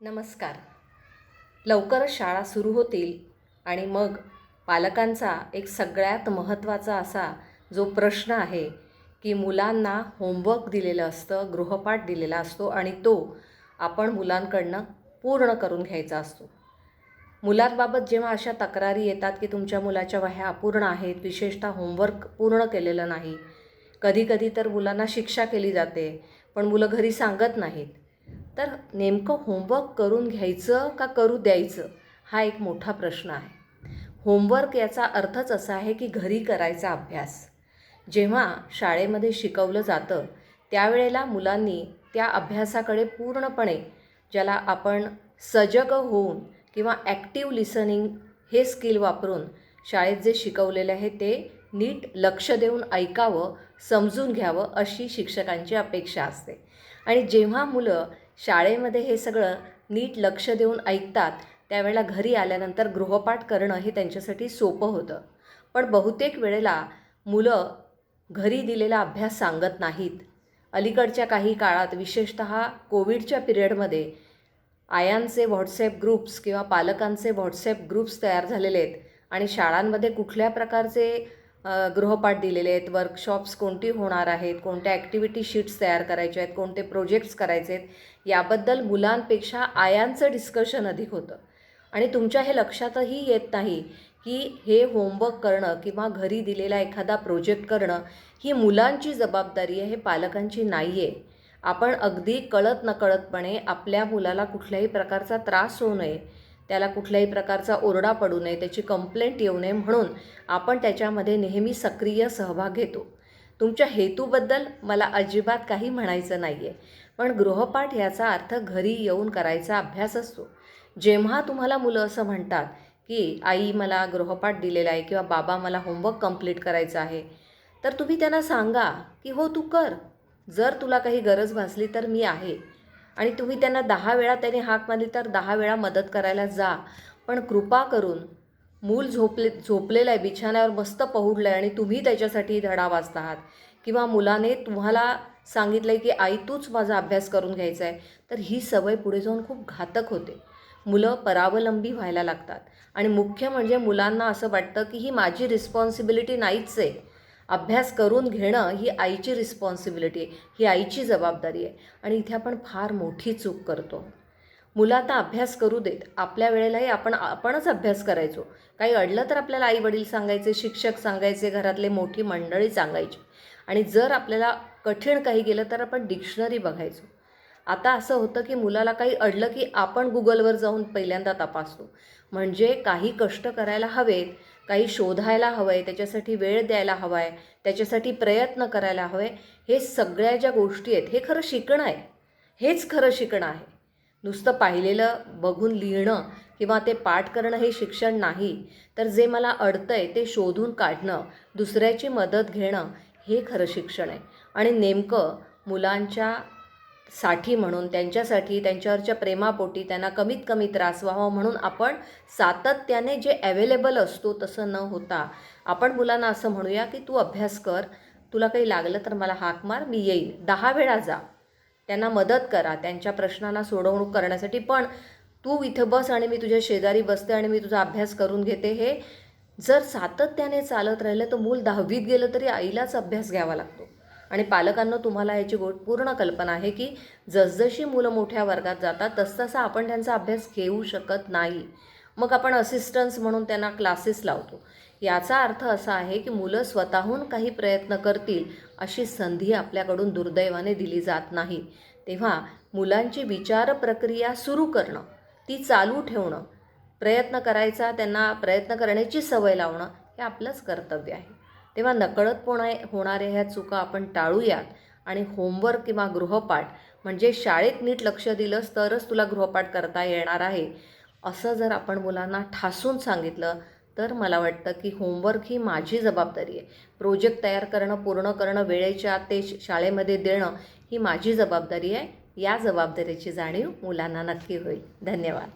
नमस्कार. लवकरच शाळा सुरू होतील आणि मग पालकांचा एक सगळ्यात महत्त्वाचा असा जो प्रश्न आहे की मुलांना होमवर्क दिलेलं असतं गृहपाठ दिलेला असतो आणि तो आपण मुलांकडनं पूर्ण करून घ्यायचा असतो. मुलांबाबत जेव्हा अशा तक्रारी येतात की तुमच्या मुलाच्या वह्या अपूर्ण आहेत विशेषतः होमवर्क पूर्ण केलेलं नाही कधीकधी तर मुलांना शिक्षा केली जाते पण मुलं घरी सांगत नाहीत. तर नेमकं होमवर्क करून घ्यायचं का करू द्यायचं? हा एक मोठा प्रश्न आहे. होमवर्क याचा अर्थच असा आहे की घरी करायचा अभ्यास. जेव्हा शाळेमध्ये शिकवलं जातं त्यावेळेला मुलांनी त्या अभ्यासाकडे पूर्णपणे ज्याला आपण सजग होऊन किंवा ॲक्टिव्ह लिसनिंग हे स्किल वापरून शाळेत जे शिकवलेले आहे ते नीट लक्ष देऊन ऐकावं समजून घ्यावं अशी शिक्षकांची अपेक्षा असते. आणि जेव्हा मुलं शाळेमध्ये हे सगळं नीट लक्ष देऊन ऐकतात त्यावेळेला घरी आल्यानंतर गृहपाठ करणं हे त्यांच्यासाठी सोपं होतं. पण बहुतेक वेळेला मुलं घरी दिलेला अभ्यास सांगत नाहीत. अलीकडच्या काही काळात विशेषत कोविडच्या पिरियडमध्ये आयांचे व्हॉट्सॲप ग्रुप्स किंवा पालकांचे व्हॉट्सॲप ग्रुप्स तयार झालेले आहेत आणि शाळांमध्ये कुठल्या प्रकारचे गृहपाठ दिलेले आहेत वर्कशॉप्स कोणती होणार आहेत कोणत्या ॲक्टिव्हिटी शीट्स तयार करायच्या आहेत कोणते प्रोजेक्ट्स करायचे आहेत याबद्दल मुलांपेक्षा आयांचं डिस्कशन अधिक होतं. आणि तुमच्या हे लक्षातही येत नाही की हे होमवर्क करणं किंवा घरी दिलेला एखादा प्रोजेक्ट करणं ही मुलांची जबाबदारी आहे हे पालकांची नाही आहे आपण अगदी कळत नकळतपणे आपल्या मुलाला कुठल्याही प्रकारचा त्रास होऊ नये. त्याला कुठल्याही प्रकारचा ओरडा पडू नये त्याची कंप्लेंट येऊ नये म्हणून आपण त्याच्यामध्ये नेहमी सक्रिय सहभाग घेतो. तुमच्या हेतूबद्दल मला अजिबात काही म्हणायचं नाही आहे पण गृहपाठ याचा अर्थ घरी येऊन करायचा अभ्यास असतो. जेव्हा तुम्हाला मुलं असं म्हणतात की आई मला गृहपाठ दिलेला आहे किंवा बाबा मला होमवर्क कंप्लीट करायचं आहे तर तुम्ही त्यांना सांगा की हो तू कर. जर तुला काही गरज भासली तर मी आहे. आणि तुम्ही त्यांना दहा वेळा त्याने हाक मारली तर दहा वेळा मदत करायला जा. पण कृपा करून मूल झोपले झोपलेलं आहे बिछाण्यावर मस्त पहुडलं आहे आणि तुम्ही त्याच्यासाठी धडा वाचत आहात किंवा मुलाने तुम्हाला सांगितलं आहे की आई तूच माझा अभ्यास करून घ्यायचा आहे तर ही सवय पुढे जाऊन खूप घातक होते. मुलं परावलंबी व्हायला लागतात. आणि मुख्य म्हणजे मुलांना असं वाटतं की ही माझी रिस्पॉन्सिबिलिटी नाहीच आहे अभ्यास करून घेणं ही आईची रिस्पॉन्सिबिलिटी आहे. ही आईची जबाबदारी आहे. आणि इथे आपण फार मोठी चूक करतो. मुलं आता अभ्यास करू देत. आपल्या वेळेलाही आपण आपणच अभ्यास करायचो. काही अडलं तर आपल्याला आई वडील सांगायचे शिक्षक सांगायचे घरातले मोठी मंडळी सांगायची. आणि जर आपल्याला कठीण काही गेलं तर आपण डिक्शनरी बघायचो. आता असं होतं की मुलाला काही अडलं की आपण गुगलवर जाऊन पहिल्यांदा तपासतो. म्हणजे काही कष्ट करायला हवेत काही शोधायला हवं आहे त्याच्यासाठी वेळ द्यायला हवा आहे त्याच्यासाठी प्रयत्न करायला हवे हे सगळ्या ज्या गोष्टी आहेत हे खरं शिकणं आहे. हेच खरं शिकणं आहे. नुसतं पाहिलेलं बघून लिहिणं किंवा ते पाठ करणं हे शिक्षण नाही तर जे मला अडतं आहे ते शोधून काढणं दुसऱ्याची मदत घेणं हे खरं शिक्षण आहे. आणि नेमकं मुलांच्या साठी म्हणून त्यांच्यासाठी त्यांच्यावरच्या प्रेमापोटी त्यांना कमीत कमी त्रास व्हावा म्हणून आपण सातत्याने जे अवेलेबल असतो तसं न होता आपण मुलांना असं म्हणूया की तू अभ्यास कर तुला काही लागलं तर मला हाक मार मी येईल दहा वेळा जा. त्यांना मदत करा त्यांच्या प्रश्नांना सोडवणूक करण्यासाठी. पण तू इथं बस आणि मी तुझ्या शेजारी बसते आणि मी तुझा अभ्यास करून घेते हे जर सातत्याने चालत राहिलं तर मूल दहावीत गेलं तरी आईलाच अभ्यास घ्यावा लागतो. आणि पालकांना तुम्हाला याची गो पूर्ण कल्पना आहे की जसजशी मुलं मोठ्या वर्गात जातात तसतसा आपण त्यांचा अभ्यास घेऊ शकत नाही. मग आपण असिस्टन्स म्हणून त्यांना क्लासेस लावतो. याचा अर्थ असा आहे की मुलं स्वतःहून काही प्रयत्न करतील अशी संधी आपल्याकडून दुर्दैवाने दिली जात नाही. तेव्हा मुलांची विचार प्रक्रिया सुरू करणं ती चालू ठेवणं प्रयत्न करायचा त्यांना प्रयत्न करण्याची सवय लावणं हे आपलंच कर्तव्य आहे. तेव्हा नकळत होणा होणाऱ्या ह्या चुका आपण टाळूयात. आणि होमवर्क किंवा गृहपाठ म्हणजे शाळेत नीट लक्ष दिलंस तरच तुला गृहपाठ करता येणार आहे. असं जर आपण मुलांना ठासून सांगितलं तर मला वाटतं की होमवर्क ही माझी जबाबदारी आहे. प्रोजेक्ट तयार करणं पूर्ण करणं वेळेच्या आत ते शाळेमध्ये देणं ही माझी जबाबदारी आहे. या जबाबदारीची जाणीव मुलांना नक्की होईल. धन्यवाद.